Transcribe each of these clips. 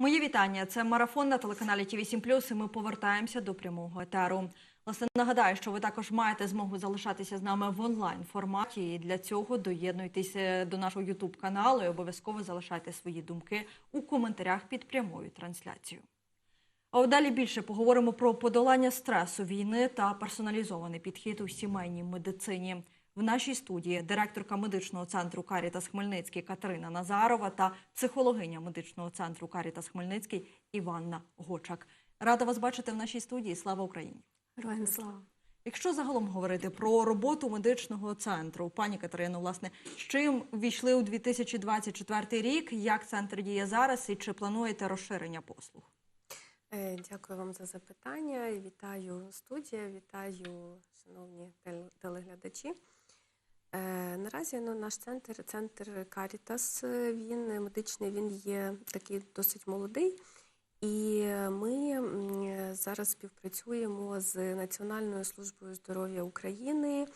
Мої вітання. Це марафон на телеканалі ТВ 7 і ми повертаємося до прямого етеру. Власне, нагадаю, що ви також маєте змогу залишатися з нами в онлайн форматі. І для цього доєднуйтеся до нашого Ютуб каналу і обов'язково залишайте свої думки у коментарях під прямою трансляцією. А далі більше поговоримо про подолання стресу війни та персоналізований підхід у сімейній медицині. В нашій студії директорка медичного центру Карітас Хмельницький Катерина Назарова та психологиня медичного центру Карітас Хмельницький Іванна Гочак. Рада вас бачити в нашій студії. Слава Україні! Героям слава. Якщо загалом говорити про роботу медичного центру, пані Катерино, власне, з чим війшли у 2024 рік, як центр діє зараз і чи плануєте розширення послуг? Е, Дякую вам за запитання. Вітаю студія, вітаю шановні телеглядачі. Е, Наразі ну, наш центр, центр Карітас, він е, медичний, він є такий досить молодий. І ми зараз співпрацюємо з Національною службою здоров'я України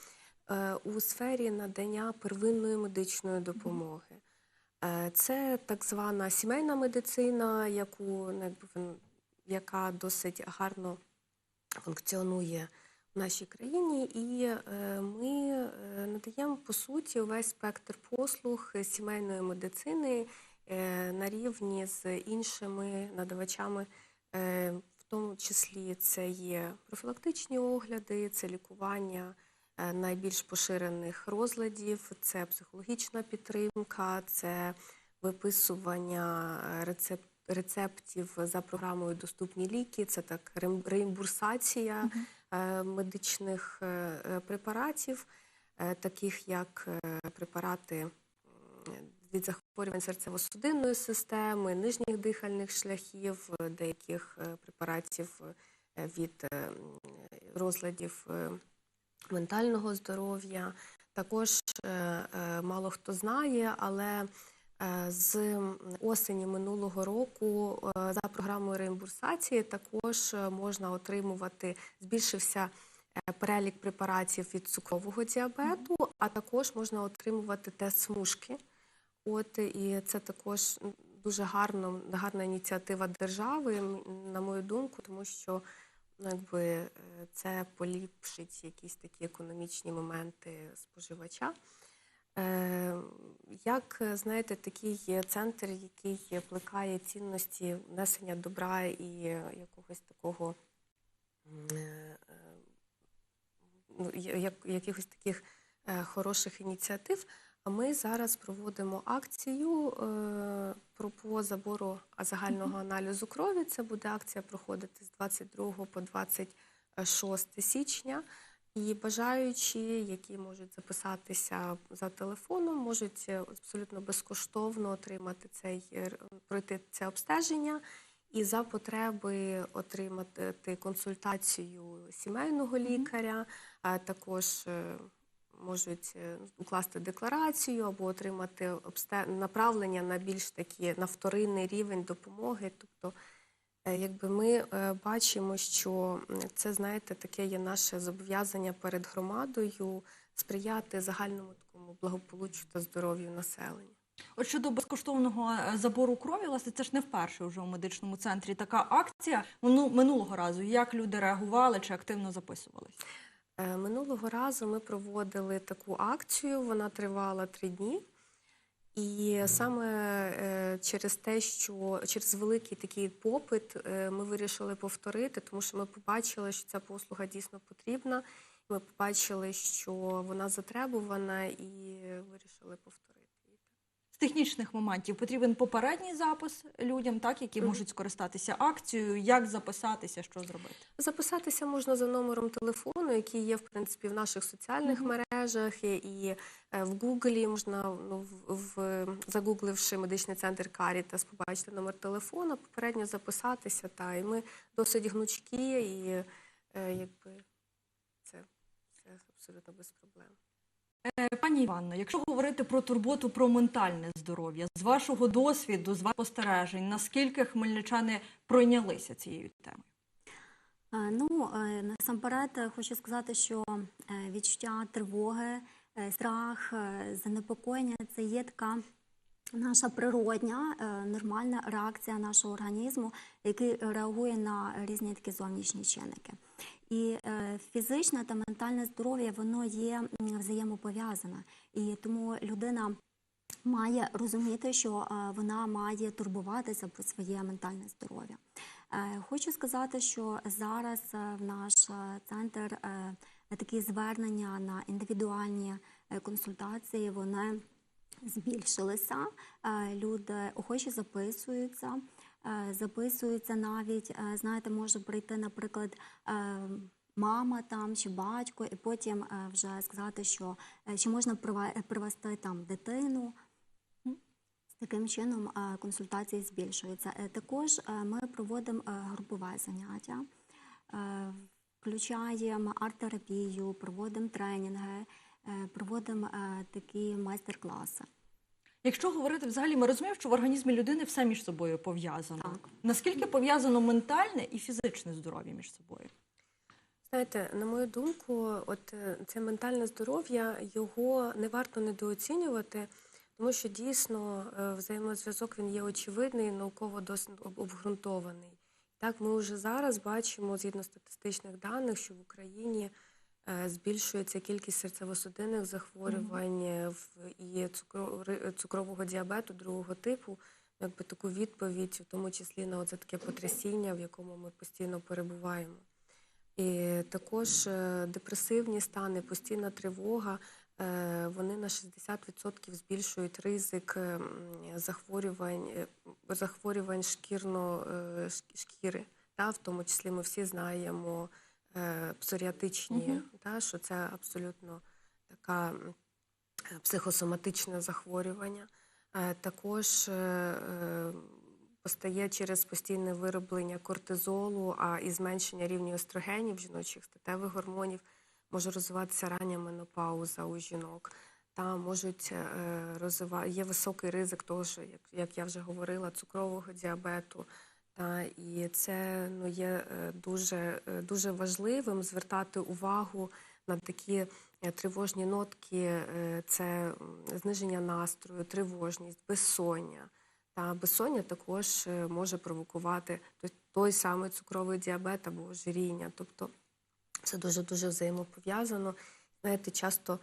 е, у сфері надання первинної медичної допомоги. Це так звана сімейна медицина, яку ну, яка досить гарно функціонує нашій країні, і е, ми е, надаємо по суті увесь спектр послуг сімейної медицини е, на рівні з іншими надавачами, в тому числі це є профілактичні огляди, це лікування найбільш поширених розладів, це психологічна підтримка, це виписування е, рецептів за програмою Доступні ліки, це так реімбурсація медичних е, е, препаратів, е, таких як е, препарати від захворювань серцево-судинної системи, нижніх дихальних шляхів, е, деяких е, препаратів е, від е, розладів е, ментального здоров'я. Також е, е, мало хто знає, але Е, З осені минулого року е, за програмою реімбурсації також е, можна отримувати, збільшився е, перелік препаратів від цукрового діабету, а також можна отримувати тест смужки. От і це також дуже гарно, гарна ініціатива держави, на мою думку, тому що ну, якби, е, це поліпшить якісь такі економічні моменти споживача. Е, Як е, знаєте, такий центр, який плекає цінності несення добра і е, якогось такого ну, якихось таких хороших ініціатив. А ми зараз проводимо акцію про по забору загального аналізу крові. Це буде акція проходити з 22 по 26 січня. І бажаючі, які можуть записатися за телефоном, можуть е, абсолютно безкоштовно отримати цей е, пройти це обстеження і за потреби отримати консультацію сімейного лікаря, а також е, можуть укласти декларацію або отримати направлення на більш такі на вторинний рівень допомоги. Тобто Якби ми е, бачимо, що це, знаєте, таке є наше зобов'язання перед громадою сприяти загальному такому благополуччю та здоров'ю населення. От щодо безкоштовного е, забору крові, власне, це ж не вперше вже у медичному центрі така акція. Мину- Минулого разу як люди реагували чи активно записувалися? Е, Минулого разу ми проводили таку акцію, вона тривала три дні. І саме е, через те, що через великий такий попит е, ми вирішили повторити, тому що ми побачили, що ця послуга дійсно потрібна. Ми побачили, що вона затребувана, і вирішили повторити технічних моментів потрібен попередній запис людям, так які можуть скористатися акцією, як записатися, що зробити. Записатися можна за номером телефону, який є в принципі в наших соціальних Мгм. мережах, і- е, в Гуглі можна ну, в, в загугливши медичний центр Карітас, побачити номер телефона, попередньо записатися. Та і ми досить гнучкі, і е, якби це, це абсолютно без проблем. Е, Пані Іванно, якщо говорити про турботу про ментальне здоров'я, з вашого досвіду, з ваших спостережень, наскільки хмельничани пройнялися цією темою? Е, Ну, е, насамперед хочу сказати, що відчуття тривоги, страх, занепокоєння це є така наша природня, нормальна реакція нашого організму, який реагує на різні такі зовнішні чинники. І е, фізичне та ментальне здоров'я воно є взаємопов'язане. І тому людина має розуміти, що е, вона має турбуватися про своє ментальне здоров'я. Е, Хочу сказати, що зараз в наш центр такі звернення на індивідуальні консультації вони збільшилися. Люди охоче записуються. Е, Записуються навіть, е, знаєте, може прийти, наприклад, е, мама там чи батько, і потім вже сказати, що чи можна привести там дитину. Таким чином консультації збільшуються. Також ми проводимо групове заняття, включаємо арт-терапію, проводимо тренінги, проводимо такі майстер-класи. Якщо говорити взагалі, ми розуміємо, що в організмі людини все між собою пов'язано. Так. Наскільки пов'язано ментальне і фізичне здоров'я між собою? Знаєте, на мою думку, от е, це ментальне здоров'я, його не варто недооцінювати, тому що дійсно е, взаємозв'язок він є очевидний, науково досить обґрунтований. Так, ми вже зараз бачимо, згідно статистичних даних, що в Україні збільшується кількість серцево-судинних захворювань е, і цукрового діабету другого типу. Якби таку відповідь, в тому числі на оце таке потрясіння, в якому ми постійно перебуваємо. І також е, депресивні стани, постійна тривога, е, вони на 60% збільшують ризик е, захворювань, е, захворювань шкірно, е, шкіри. Та, в тому числі ми всі знаємо е, псоріатичні, Мгм. та, що це абсолютно така е, психосоматичне захворювання. Е, Також постає через постійне вироблення кортизолу, а і зменшення рівня естрогенів, жіночих статевих гормонів може розвиватися рання менопауза у жінок. Та можуть е, розвива... є високий ризик того, що, як я вже говорила, цукрового діабету. Та, і це ну, є е, дуже, е, дуже важливим звертати увагу на такі е, тривожні нотки, це зниження настрою, тривожність, безсоння. Та безсоння також може провокувати той, той самий цукровий діабет або ожиріння. Тобто це дуже дуже взаємопов'язано. Знаєте, часто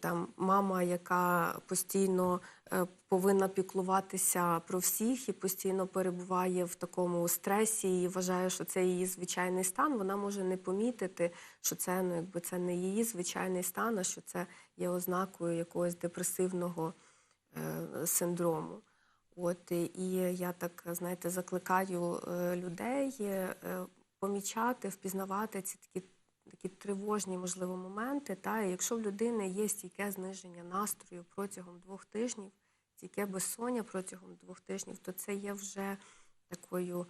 там мама, яка постійно е, повинна піклуватися про всіх і постійно перебуває в такому стресі і вважає, що це її звичайний стан, вона може не помітити, що це ну, якби це не її звичайний стан, а що це є ознакою якогось депресивного е, синдрому. От і- я так знаєте, закликаю е, людей е, помічати, впізнавати ці такі, такі тривожні, можливо, моменти. Та і якщо в людини є стійке зниження настрою протягом двох тижнів, стійке безсоння протягом двох тижнів, то це є вже такою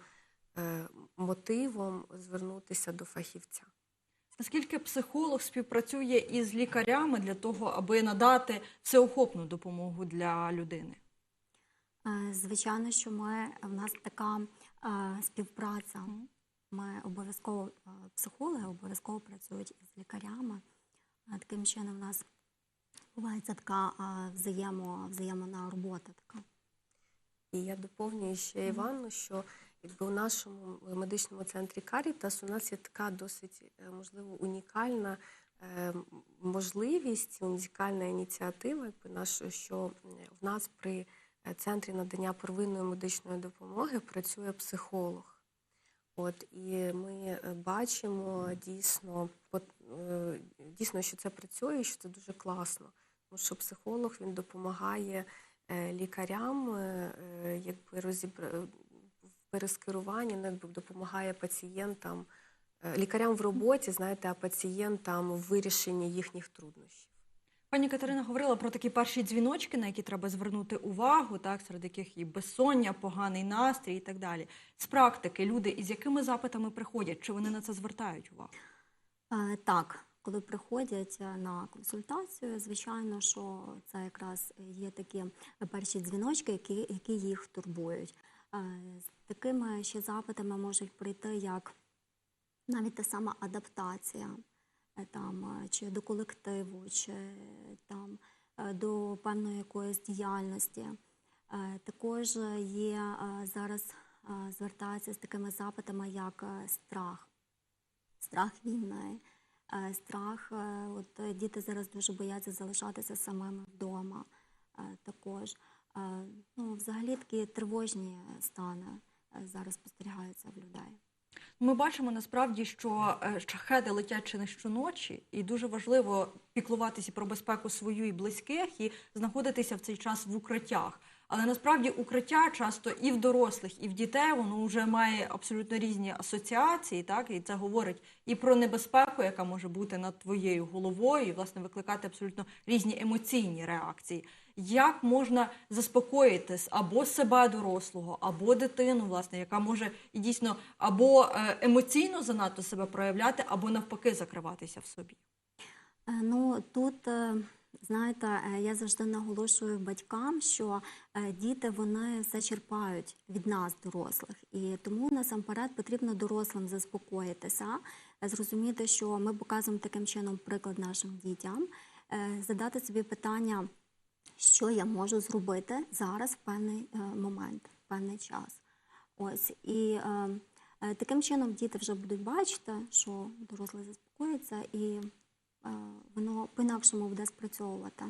е, мотивом звернутися до фахівця. Наскільки психолог співпрацює із лікарями для того, аби надати всеохопну допомогу для людини? Е, Звичайно, що ми в нас така е, співпраця. Ми обов'язково е, психологи обов'язково працюють із лікарями. Е, Таким чином, в нас відбувається така е, взаємо, взаємна робота. Така. І я доповнюю ще Іванну, що якби у нашому медичному центрі Карітас у нас є така досить можливо унікальна можливість, унікальна ініціатива, якби наш, що в нас при центрі надання первинної медичної допомоги працює психолог. От і ми е, бачимо дійсно, е, дійсно, що це працює, що це дуже класно. Тому що психолог він допомагає е, лікарям, якби розібра... в перескеруванні, ну, якби допомагає пацієнтам, лікарям в роботі, знаєте, а пацієнтам в вирішенні їхніх труднощів. Пані Катерина говорила про такі перші дзвіночки, на які треба звернути увагу, так серед яких і безсоння, поганий настрій і так далі. З практики люди із якими запитами приходять, чи вони на це звертають увагу? Е, Так, коли приходять е, на консультацію, звичайно, що це якраз є такі перші дзвіночки, які, які їх турбують. Е, З такими ще запитами можуть прийти як навіть та сама адаптація там, е, чи до колективу, чи там, е, до певної якоїсь діяльності. Е, Також є е, зараз е, звертаються з такими запитами, як е, страх, страх війни, е, страх. е, От е, діти зараз дуже бояться залишатися самими вдома. Е, Також Е, ну, взагалі такі тривожні стани е, зараз спостерігаються в людей. Ми бачимо насправді, що е, шахеди летять чи не щоночі, і дуже важливо піклуватися про безпеку свою і близьких, і знаходитися в цей час в укриттях. Але насправді укриття часто і в дорослих, і в дітей воно вже має абсолютно різні асоціації, так і це говорить і про небезпеку, яка може бути над твоєю головою, і власне викликати абсолютно різні емоційні реакції. Як можна заспокоїти або себе дорослого, або дитину, власне, яка може і дійсно або е, емоційно занадто себе проявляти, або навпаки закриватися в собі. Е, Ну тут е, знаєте, е, я завжди наголошую батькам, що е, діти вони все черпають від нас, дорослих, і тому насамперед потрібно дорослим заспокоїтися, е, зрозуміти, що ми показуємо таким чином приклад нашим дітям, задати собі питання, що я можу зробити зараз в певний момент, в певний час. Ось і таким чином діти вже будуть бачити, що дорослий заспокоїться, і воно по-інакшому буде спрацьовувати.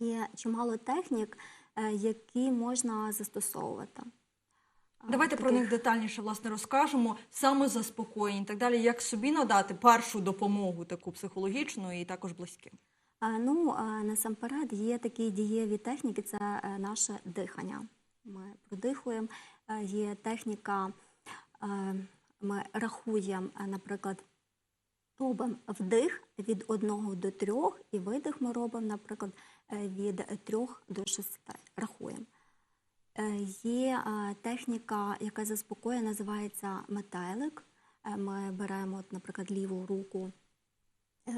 Є чимало технік, е, які можна застосовувати. Е, Давайте про них детальніше власне розкажемо. Самозаспокоєння і так далі, як собі надати першу допомогу, таку психологічну і також близьким. Е, Ну, е, насамперед є такі дієві техніки, це е, наше дихання. Ми продихуємо. Е, Є техніка, е, ми рахуємо, е, наприклад, робимо вдих від 1 до 3, і видих ми робимо, наприклад, е, від 3 до 6. Рахуємо. Е, Є е, техніка, яка заспокоює, називається метелик. Ми беремо, наприклад, ліву руку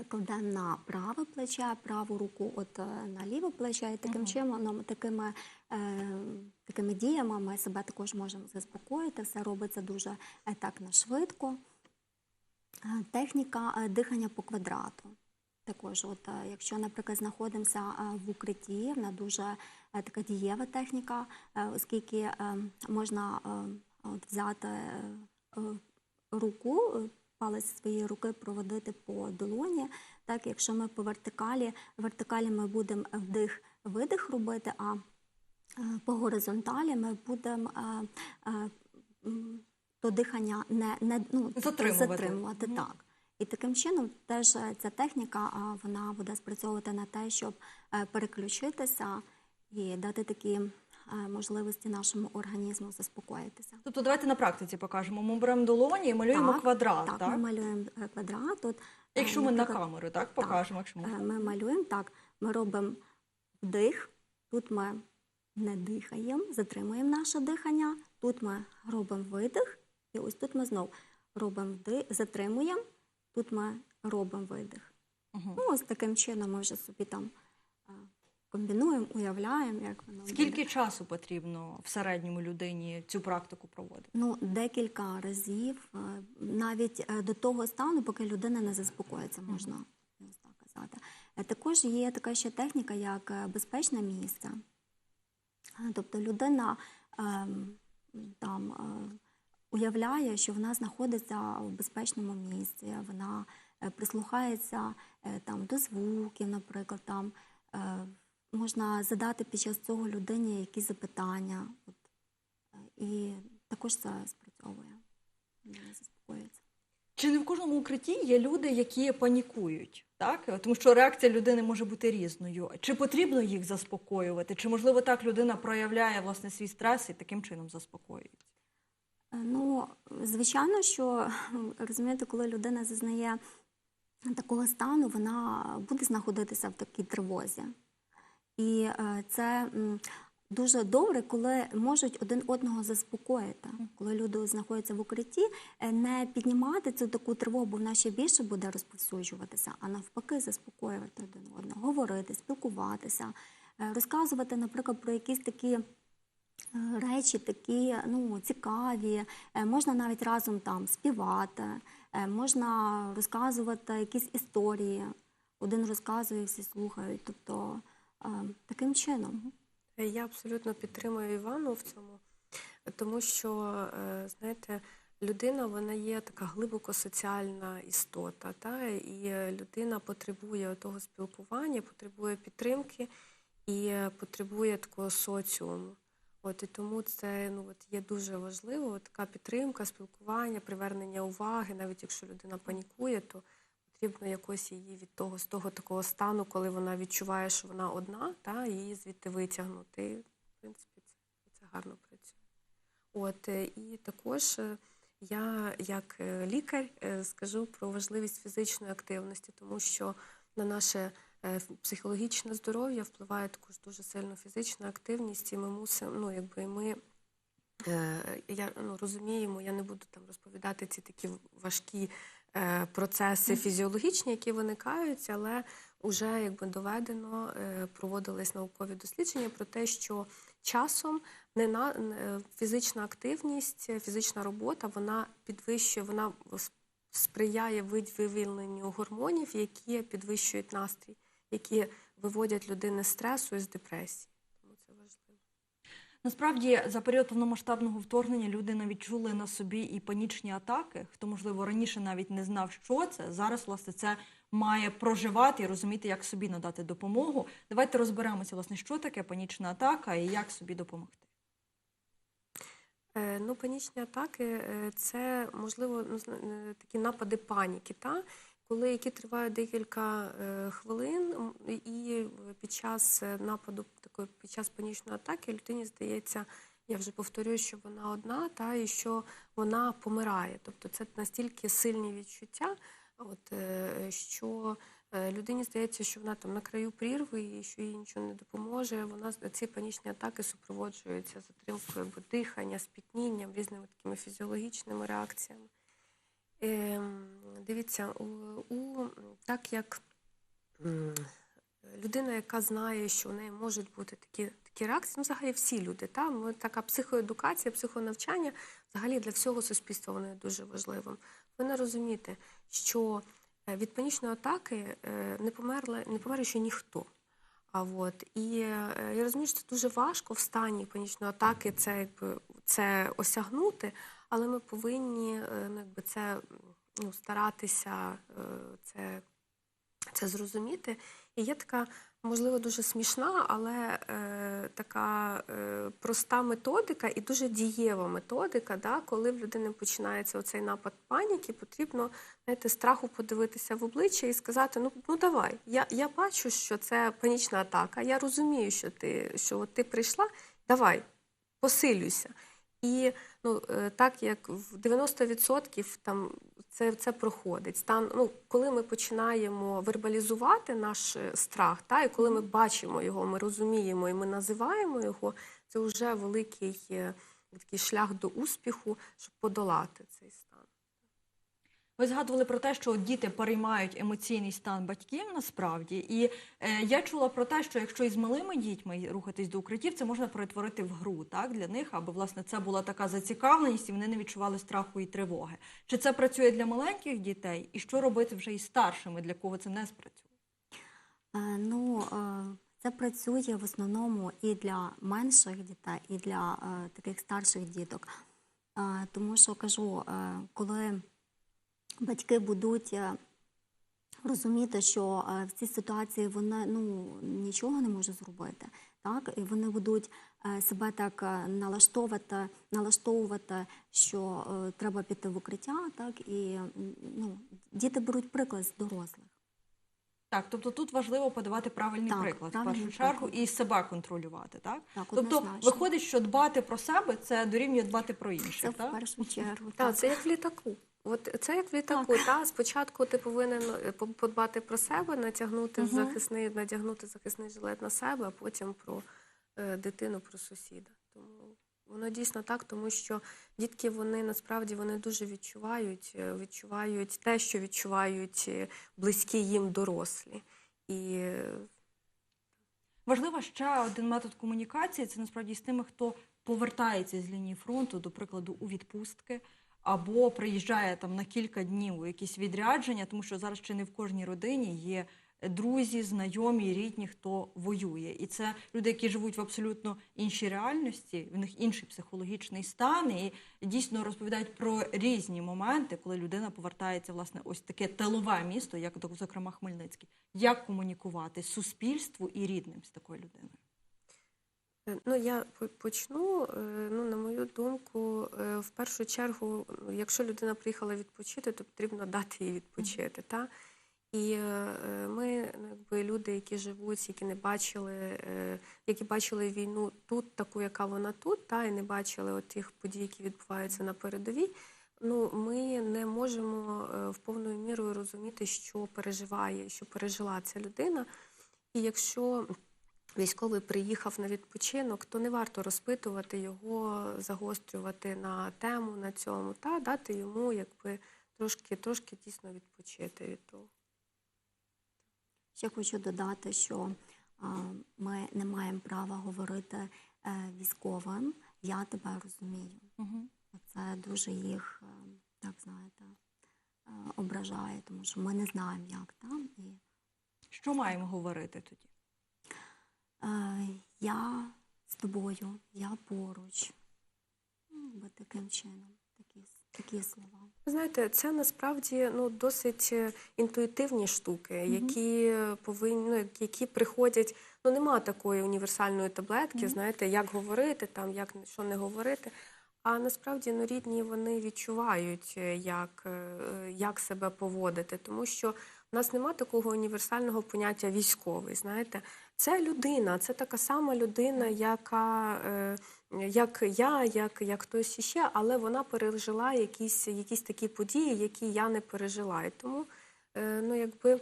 кладемо на праве плече, праву руку от на ліве плече, і таким Мгм. чином, такими, е, такими діями ми себе також можемо заспокоїти. Все робиться дуже ефектно швидко. Е, Техніка е, дихання по квадрату. Також, от, е, якщо, наприклад, знаходимося в укритті, вона дуже така дієва техніка, оскільки можна от, взяти руку, палець своєї руки проводити по долоні. Так, якщо ми по вертикалі, вертикалі ми будемо вдих-видих робити, а по горизонталі ми будемо то дихання не, не ну, Затримувати. затримувати Мгм. так. І таким чином теж е, ця техніка вона буде спрацьовувати на те, щоб е, переключитися і дати такі е, можливості нашому організму заспокоїтися. Тобто, давайте на практиці покажемо. Ми беремо долоні і малюємо Так, квадрат. Так, Так, ми малюємо квадрат. Е, Якщо ми на камеру, так покажемо. Якщо ми Ми малюємо так, ми робимо вдих, тут ми не дихаємо, затримуємо наше дихання, тут ми робимо видих, і ось тут ми знову робимо вдих, затримуємо, тут ми робимо видих. Мгм. Ну, ось таким чином ми вже собі там комбінуємо, уявляємо, як воно буде. скільки часу потрібно в середньому людині цю практику проводити? Ну, декілька разів, е, навіть е, до того стану, поки людина не заспокоїться, можна ось так казати. Е, Також є така ще техніка, як безпечне місце. Тобто людина ем, там уявляє, що вона знаходиться в безпечному місці, вона е, прислухається е, там до звуків, наприклад, там е, можна задати під час цього людині якісь запитання. От, і також це спрацьовує. Заспокоюється. Чи не в кожному укритті є люди, які панікують? Так? Тому що реакція людини може бути різною. Чи потрібно їх заспокоювати? Чи можливо так людина проявляє власне свій стрес і таким чином заспокоюється? Е, Ну, звичайно, що розумієте, коли людина зазнає такого стану, вона буде знаходитися в такій тривозі. І е, це дуже добре, коли можуть один одного заспокоїти. Коли люди знаходяться в укритті, е, не піднімати цю таку тривогу, бо вона ще більше буде розповсюджуватися, а навпаки, заспокоювати один одного, говорити, спілкуватися, розказувати, наприклад, про якісь такі. Е, Речі такі ну, цікаві, Е, можна навіть разом там співати, е, можна розказувати якісь історії. Один розказує, всі слухають. Тобто таким чином. Я абсолютно підтримую Івану в цьому, тому що, знаєте, людина вона є така глибоко соціальна істота, та? і людина потребує того спілкування, потребує підтримки і потребує такого соціуму. От і тому це ну от є дуже важливо. Така підтримка, спілкування, привернення уваги. Навіть якщо людина панікує, то потрібно якось її від того з того такого стану, коли вона відчуває, що вона одна, та її звідти витягнути. В принципі, це, це гарно працює. От е, і також е, я, як е, лікар, скажу про важливість фізичної активності, тому що на наше психологічне здоров'я впливає також дуже сильно фізична активність, і ми мусимо, ну якби ми. Е, Я ну, розуміємо, я не буду там розповідати ці такі важкі е, процеси фізіологічні, які виникають, але вже якби доведено, е, проводились наукові дослідження про те, що часом не на е, фізична активність, е, фізична робота вона підвищує, вона сприяє вивільненню гормонів, які підвищують настрій, які виводять людини з стресу і з депресії. Тому це важливо. Насправді, за період повномасштабного вторгнення люди навіть чули на собі і панічні атаки. Хто, можливо, раніше навіть не знав, що це. Зараз, власне, це має проживати і розуміти, як собі надати допомогу. Давайте розберемося, власне, що таке панічна атака і як собі допомогти. Е, Ну, панічні атаки е, це можливо ну, е, такі напади паніки, та? Коли які тривають декілька е, хвилин, і під час е, нападу, такої під час панічної атаки людині здається, я вже повторюю, що вона одна, та і що вона помирає. Тобто це настільки сильні відчуття, от, е, що людині здається, що вона там на краю прірви і що їй нічого не допоможе. Вона ці панічні атаки супроводжуються затримкою дихання, спітнінням, різними такими фізіологічними реакціями. Ем, Дивіться, у, у так як людина, яка знає, що у неї можуть бути такі, такі реакції, ну, взагалі всі люди, та? Така психоедукація, психонавчання взагалі для всього суспільства воно є дуже важливим. Ви не що е, від панічної атаки е, не померла, не помер ще ніхто. А от і е, я розумію, що це дуже важко в стані панічної атаки це якби це осягнути, але ми повинні е, ну, якби це ну, старатися е, це, це зрозуміти. І є така, можливо, дуже смішна, але е, така е, проста методика і дуже дієва методика, да, коли в людини починається оцей напад паніки, потрібно знаєте, страху подивитися в обличчя і сказати: ну, ну давай, я, я бачу, що це панічна атака, я розумію, що ти, що от ти прийшла, давай, посилюйся. І ну, е, так як в 90% там це, це проходить. Стан, ну, коли ми починаємо вербалізувати наш е, страх, та, і коли ми бачимо його, ми розуміємо і ми називаємо його, це вже великий е, такий шлях до успіху, щоб подолати цей стан. Ви згадували про те, що діти переймають емоційний стан батьків насправді. І е, я чула про те, що якщо із малими дітьми рухатись до укриттів, це можна перетворити в гру так для них, аби власне це була така зацікавленість, і вони не відчували страху і тривоги. Чи це працює для маленьких дітей, і що робити вже із старшими, для кого це не спрацює? Е, Ну, е, це працює в основному і для менших дітей, і для е, таких старших діток. Е, Тому що кажу, е, коли батьки будуть е, розуміти, що е, в цій ситуації вони ну, нічого не можуть зробити, так? і вони будуть е, себе так налаштовувати, налаштовувати, що е, треба піти в укриття, так? і ну, діти беруть приклад з дорослих. Так, тобто тут важливо подавати правильний Так, приклад в першу чергу приклад. і себе контролювати, так? Так, тобто однозначно. виходить, що дбати про себе це дорівнює дбати про інших, Це в першу чергу. Так, це як в літаку. От це як в літаку. Та спочатку ти повинен е, подбати про себе, натягнути Мгм. захисний, надягнути захисний жилет на себе, а потім про е, дитину, про сусіда. Тому воно дійсно так, тому що дітки вони насправді вони дуже відчувають, е, відчувають те, що відчувають е, близькі їм дорослі. І Важливо ще один метод комунікації це насправді з тими, хто повертається з лінії фронту, до прикладу, у відпустки, або приїжджає там на кілька днів у якісь відрядження, тому що зараз ще не в кожній родині є друзі, знайомі, рідні, хто воює. І це люди, які живуть в абсолютно іншій реальності, в них інший психологічний стан, і дійсно розповідають про різні моменти, коли людина повертається власне ось таке тилове місто, як зокрема Хмельницький. Як комунікувати суспільству і рідним з такою людиною? Е, Ну, я по- почну. Е, Ну, на мою думку, е, в першу чергу, ну, якщо людина приїхала відпочити, то потрібно дати їй відпочити. Та? І ми, ну, якби люди, які живуть, які не бачили, які бачили війну тут, таку, яка вона тут, та і не бачили от тих подій, які відбуваються на передовій. Ну, ми не можемо в повною мірою розуміти, що переживає, що пережила ця людина. І якщо військовий приїхав на відпочинок, то не варто розпитувати його, загострювати на тему на цьому, та дати йому якби трошки, трошки дійсно відпочити від того. Ще хочу додати, що а, ми не маємо права говорити е, військовим Я тебе розумію. Угу. Це дуже їх, е, так знаєте, е, ображає, тому що ми не знаємо, як там. І Що маємо говорити тоді? Я з тобою, я поруч. Ну, якби таким чином, такі, такі слова. Знаєте, це насправді ну досить е, інтуїтивні штуки, які повинні ну, які приходять. Ну нема такої універсальної таблетки, знаєте, як говорити, там як що не говорити. А насправді ну, рідні вони відчувають, е, як, е, як себе поводити, тому що в нас нема такого універсального поняття військовий. Знаєте, це людина, це така сама людина, яка е, як я, як, як хтось іще, але вона пережила якісь, якісь такі події, які я не пережила. І тому, е, ну, якби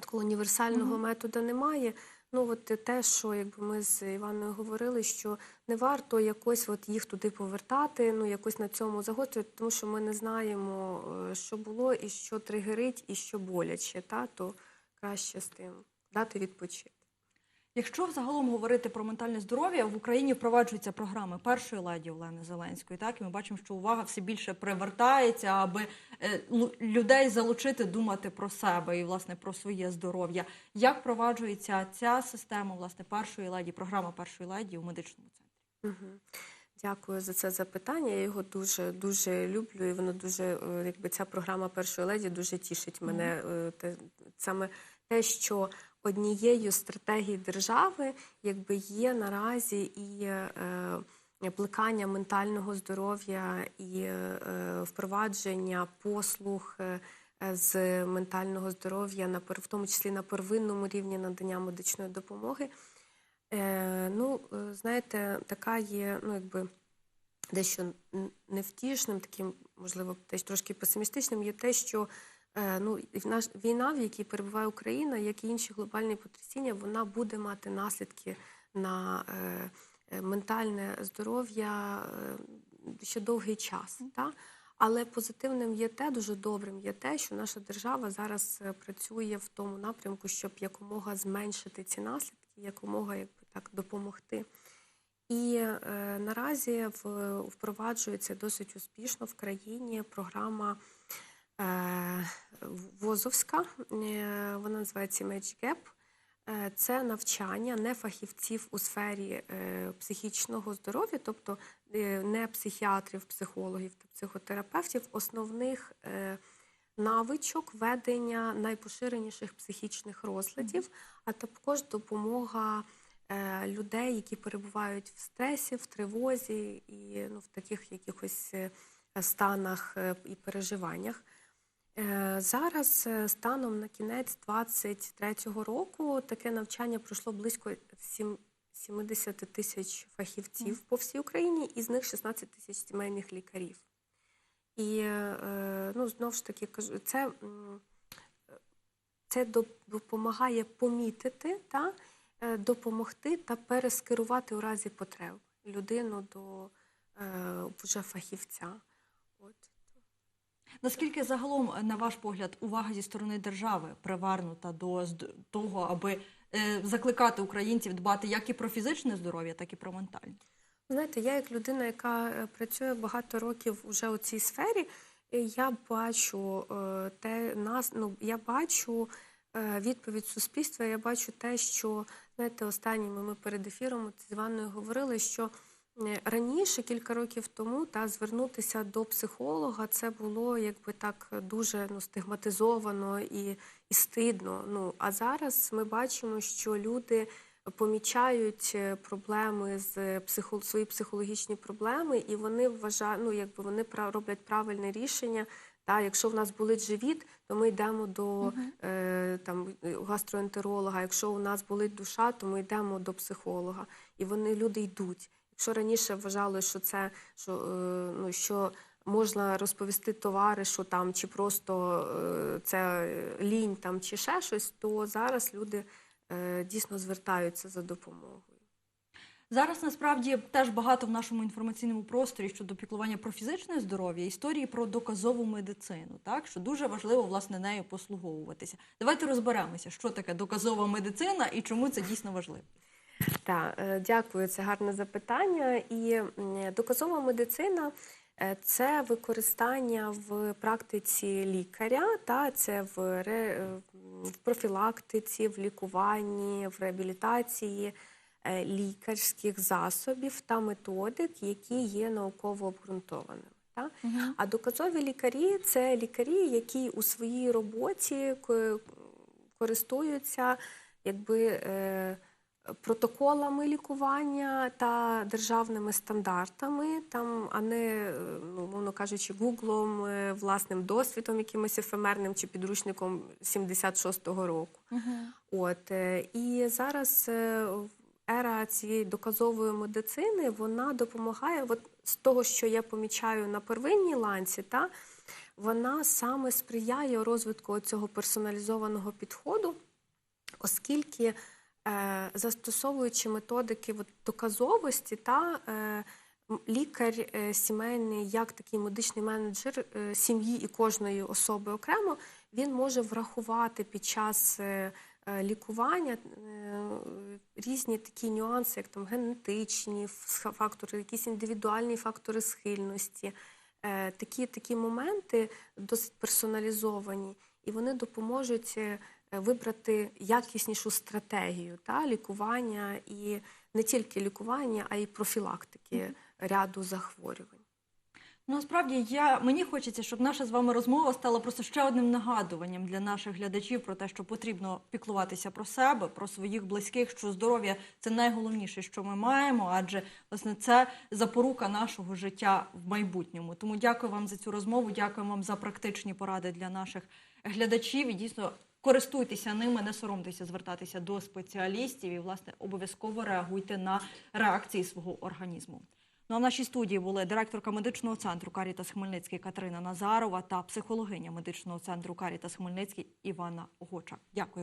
такого універсального методу немає. Ну, от те, що якби ми з Іваною говорили, що не варто якось от їх туди повертати, ну якось на цьому загострювати, тому що ми не знаємо, е, що було і що тригерить, і що боляче, та то краще з тим дати відпочити. Якщо взагалом говорити про ментальне здоров'я, в Україні впроваджуються програми першої леді Олени Зеленської. Так і ми бачимо, що увага все більше привертається, аби е, людей залучити думати про себе і власне про своє здоров'я. Як впроваджується ця система власне першої леді, програма першої леді у медичному центрі? Угу. Дякую за це запитання. Я його дуже дуже люблю, і воно дуже е, якби ця програма першої леді дуже тішить мене. Е, Те саме те, що однією з держави якби є наразі і е, плекання ментального здоров'я і е, впровадження послуг. е, З ментального здоров'я на в тому числі на первинному рівні надання медичної допомоги. Е, ну, е, знаєте, така є, ну, якби дещо невтішним, таким, можливо, теж трошки песимістичним, є те, що е, ну, в наш, війна, в якій перебуває Україна, як і інші глобальні потрясіння, вона буде мати наслідки на е, е, ментальне здоров'я е, ще довгий час. Та? Але позитивним є те, дуже добрим є те, що наша держава зараз е, працює в тому напрямку, щоб якомога зменшити ці наслідки, якомога якби так допомогти. І е, наразі в, впроваджується досить успішно в країні програма е, ВОЗовська, е, вона називається Image Gap. Е, Це навчання не фахівців у сфері е, психічного здоров'я, тобто е, не психіатрів, психологів та психотерапевтів, основних е, навичок ведення найпоширеніших психічних розладів, а також допомога е, людей, які перебувають в стресі, в тривозі і ну, в таких якихось е, станах е, і переживаннях. Е, Зараз е, станом на кінець 23-го року таке навчання пройшло близько 70 тисяч фахівців по всій Україні, із них 16 тисяч сімейних лікарів. І е, ну, знову ж таки кажу, це, це допомагає помітити та допомогти та перескерувати у разі потреб людину до вже фахівця. От. Наскільки загалом, на ваш погляд, увага зі сторони держави привернута до того, аби е, закликати українців дбати як і про фізичне здоров'я, так і про ментальне? Знаєте, я як людина, яка е, працює багато років уже у цій сфері, е, я бачу е, те нас, ну я бачу е, відповідь суспільства, я бачу те, що знаєте, останніми ми перед ефіром з Іваною говорили, що е, раніше, кілька років тому, та звернутися до психолога це було якби так дуже ну, стигматизовано і, і стидно. Ну а зараз ми бачимо, що люди помічають е, проблеми з психо, свої психологічні проблеми, і вони вважають, ну якби вони роблять правильне рішення. Та, якщо в нас болить живіт, то ми йдемо до е, там гастроентеролога. Якщо у нас болить душа, то ми йдемо до психолога. І вони люди йдуть. Якщо раніше вважали, що це що, е, ну, що можна розповісти товаришу там, чи просто е, це лінь там, чи ще щось, то зараз люди е, дійсно звертаються за допомогою. Зараз насправді теж багато в нашому інформаційному просторі щодо піклування про фізичне здоров'я, історії про доказову медицину, так що дуже важливо власне нею послуговуватися. Давайте розберемося, що таке доказова медицина і чому це дійсно важливо. Так, е, дякую, це гарне запитання. І доказова медицина е, це використання в практиці лікаря, та це в, ре, е, в профілактиці, в лікуванні, в реабілітації лікарських засобів та методик, які є науково обґрунтованими. Та? А доказові лікарі це лікарі, які у своїй роботі користуються якби. Протоколами лікування та державними стандартами, там, а не, е, ну, мовно кажучи, гуглом, е, власним досвідом, якимось ефемерним чи підручником 76-го року. От, е, і зараз ера цієї доказової медицини вона допомагає, от з того, що я помічаю на первинній ланці, та, вона саме сприяє розвитку цього персоналізованого підходу, оскільки застосовуючи методики от, доказовості, та е, лікар е, сімейний, як такий медичний менеджер е, сім'ї і кожної особи окремо, він може врахувати під час е, е, лікування е, різні такі нюанси, як там генетичні фактори, якісь індивідуальні фактори схильності. Е, Такі, такі моменти досить персоналізовані, і вони допоможуть е, вибрати якіснішу стратегію та лікування і не тільки лікування, а й профілактики ряду захворювань. Ну, Насправді я мені хочеться, щоб наша з вами розмова стала просто ще одним нагадуванням для наших глядачів про те, що потрібно піклуватися про себе, про своїх близьких, що здоров'я це найголовніше, що ми маємо, адже власне це запорука нашого життя в майбутньому. Тому дякую вам за цю розмову. Дякую вам за практичні поради для наших глядачів. І дійсно користуйтеся ними, не соромтеся звертатися до спеціалістів і власне обов'язково реагуйте на реакції свого організму. Ну а в нашій студії були директорка медичного центру Карітас Хмельницький Катерина Назарова та психологиня медичного центру Карітас Хмельницький Івана Гоча. Дякую.